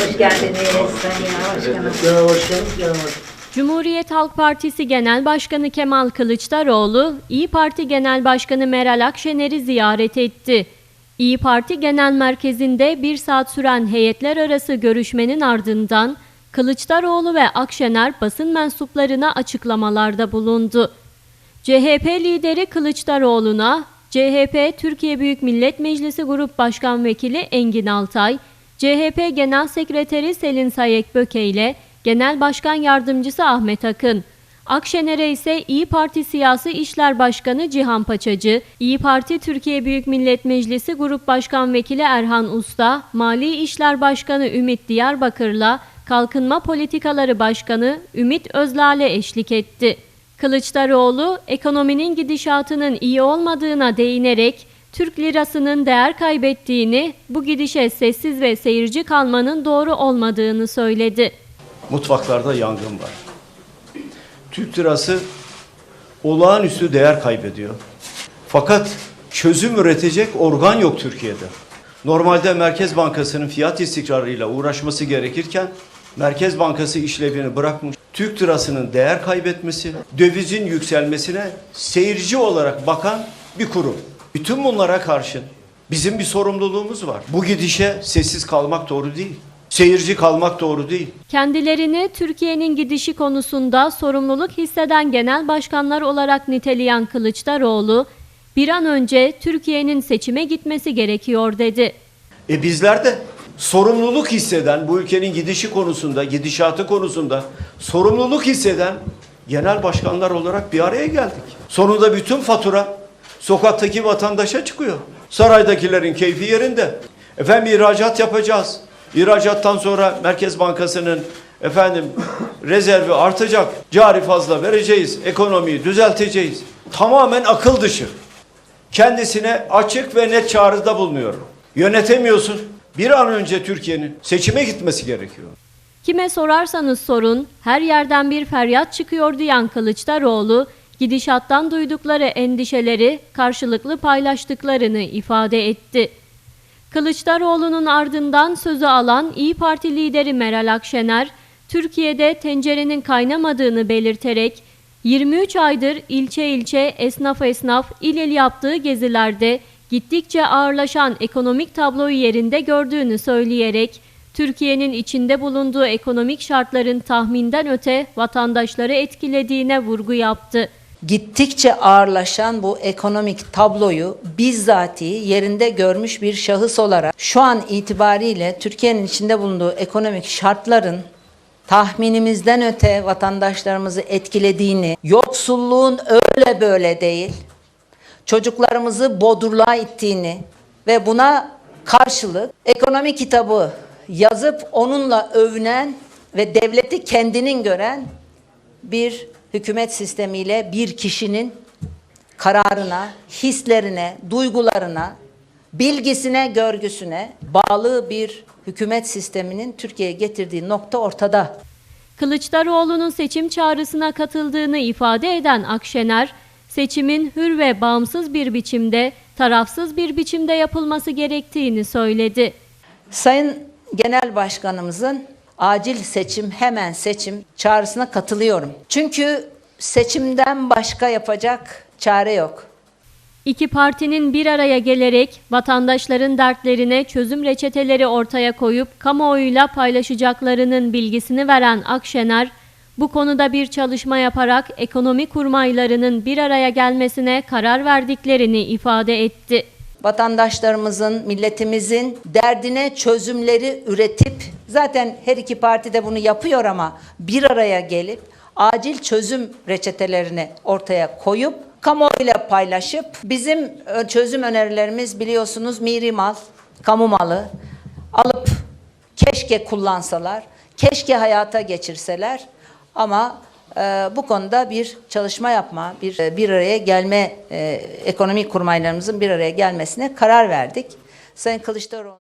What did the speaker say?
Hoş geldiniz Sayın Genel Başkanım. Genel Başkanım, Genel Başkanım. Cumhuriyet Halk Partisi Genel Başkanı Kemal Kılıçdaroğlu, İyi Parti Genel Başkanı Meral Akşener'i ziyaret etti. İyi Parti Genel Merkezi'nde bir saat süren heyetler arası görüşmenin ardından Kılıçdaroğlu ve Akşener basın mensuplarına açıklamalarda bulundu. CHP lideri Kılıçdaroğlu'na CHP Türkiye Büyük Millet Meclisi Grup Başkan Vekili Engin Altay, CHP Genel Sekreteri Selin Sayek Böke ile Genel Başkan Yardımcısı Ahmet Akın, Akşener'e ise İyi Parti Siyasi İşler Başkanı Cihan Paçacı, İyi Parti Türkiye Büyük Millet Meclisi Grup Başkan Vekili Erhan Usta, Mali İşler Başkanı Ümit Diyarbakır'la Kalkınma Politikaları Başkanı Ümit Özlale eşlik etti. Kılıçdaroğlu, ekonominin gidişatının iyi olmadığına değinerek, Türk lirasının değer kaybettiğini, bu gidişe sessiz ve seyirci kalmanın doğru olmadığını söyledi. Mutfaklarda yangın var. Türk lirası olağanüstü değer kaybediyor. Fakat çözüm üretecek organ yok Türkiye'de. Normalde Merkez Bankası'nın fiyat istikrarıyla uğraşması gerekirken Merkez Bankası işlevini bırakmış. Türk lirasının değer kaybetmesi, dövizin yükselmesine seyirci olarak bakan bir kurum. Bütün bunlara karşın bizim bir sorumluluğumuz var. Bu gidişe sessiz kalmak doğru değil. Seyirci kalmak doğru değil. Kendilerini Türkiye'nin gidişi konusunda sorumluluk hisseden genel başkanlar olarak niteleyen Kılıçdaroğlu, bir an önce Türkiye'nin seçime gitmesi gerekiyor dedi. E bizler de sorumluluk hisseden bu ülkenin gidişi konusunda, gidişatı konusunda sorumluluk hisseden genel başkanlar olarak bir araya geldik. Sonunda bütün fatura sokaktaki vatandaşa çıkıyor. Saraydakilerin keyfi yerinde. Efendim ihracat yapacağız. İhracattan sonra Merkez Bankası'nın efendim rezervi artacak. Cari fazla vereceğiz. Ekonomiyi düzelteceğiz. Tamamen akıl dışı kendisine açık ve net çağrıda bulunuyorum. Yönetemiyorsun. Bir an önce Türkiye'nin seçime gitmesi gerekiyor. Kime sorarsanız sorun, her yerden bir feryat çıkıyor diyen Kılıçdaroğlu, gidişattan duydukları endişeleri karşılıklı paylaştıklarını ifade etti. Kılıçdaroğlu'nun ardından sözü alan İyi Parti lideri Meral Akşener, Türkiye'de tencerenin kaynamadığını belirterek 23 aydır ilçe ilçe esnaf esnaf il il yaptığı gezilerde gittikçe ağırlaşan ekonomik tabloyu yerinde gördüğünü söyleyerek Türkiye'nin içinde bulunduğu ekonomik şartların tahminden öte vatandaşları etkilediğine vurgu yaptı. Gittikçe ağırlaşan bu ekonomik tabloyu bizzatihi yerinde görmüş bir şahıs olarak şu an itibariyle Türkiye'nin içinde bulunduğu ekonomik şartların tahminimizden öte vatandaşlarımızı etkilediğini, yoksulluğun öyle böyle değil, çocuklarımızı bodurluğa ittiğini ve buna karşılık ekonomi kitabı yazıp onunla övünen ve devleti kendinin gören bir hükümet sistemiyle bir kişinin kararına, hislerine, duygularına, bilgisine, görgüsüne bağlı bir hükümet sisteminin Türkiye'ye getirdiği nokta ortada. Kılıçdaroğlu'nun seçim çağrısına katıldığını ifade eden Akşener, seçimin hür ve bağımsız bir biçimde, tarafsız bir biçimde yapılması gerektiğini söyledi. Sayın Genel Başkanımızın acil seçim, hemen seçim çağrısına katılıyorum. Çünkü seçimden başka yapacak çare yok. İki partinin bir araya gelerek vatandaşların dertlerine çözüm reçeteleri ortaya koyup kamuoyuyla paylaşacaklarının bilgisini veren Akşener, bu konuda bir çalışma yaparak ekonomi kurmaylarının bir araya gelmesine karar verdiklerini ifade etti. Vatandaşlarımızın, milletimizin derdine çözümleri üretip zaten her iki parti de bunu yapıyor ama bir araya gelip acil çözüm reçetelerini ortaya koyup kamuoyuyla paylaşıp bizim ö- çözüm önerilerimiz biliyorsunuz miri mal, kamu malı alıp keşke kullansalar, keşke hayata geçirseler ama e, bu konuda bir çalışma yapma, bir bir araya gelme, e, ekonomik kurmaylarımızın bir araya gelmesine karar verdik. Sayın Kılıçdaroğlu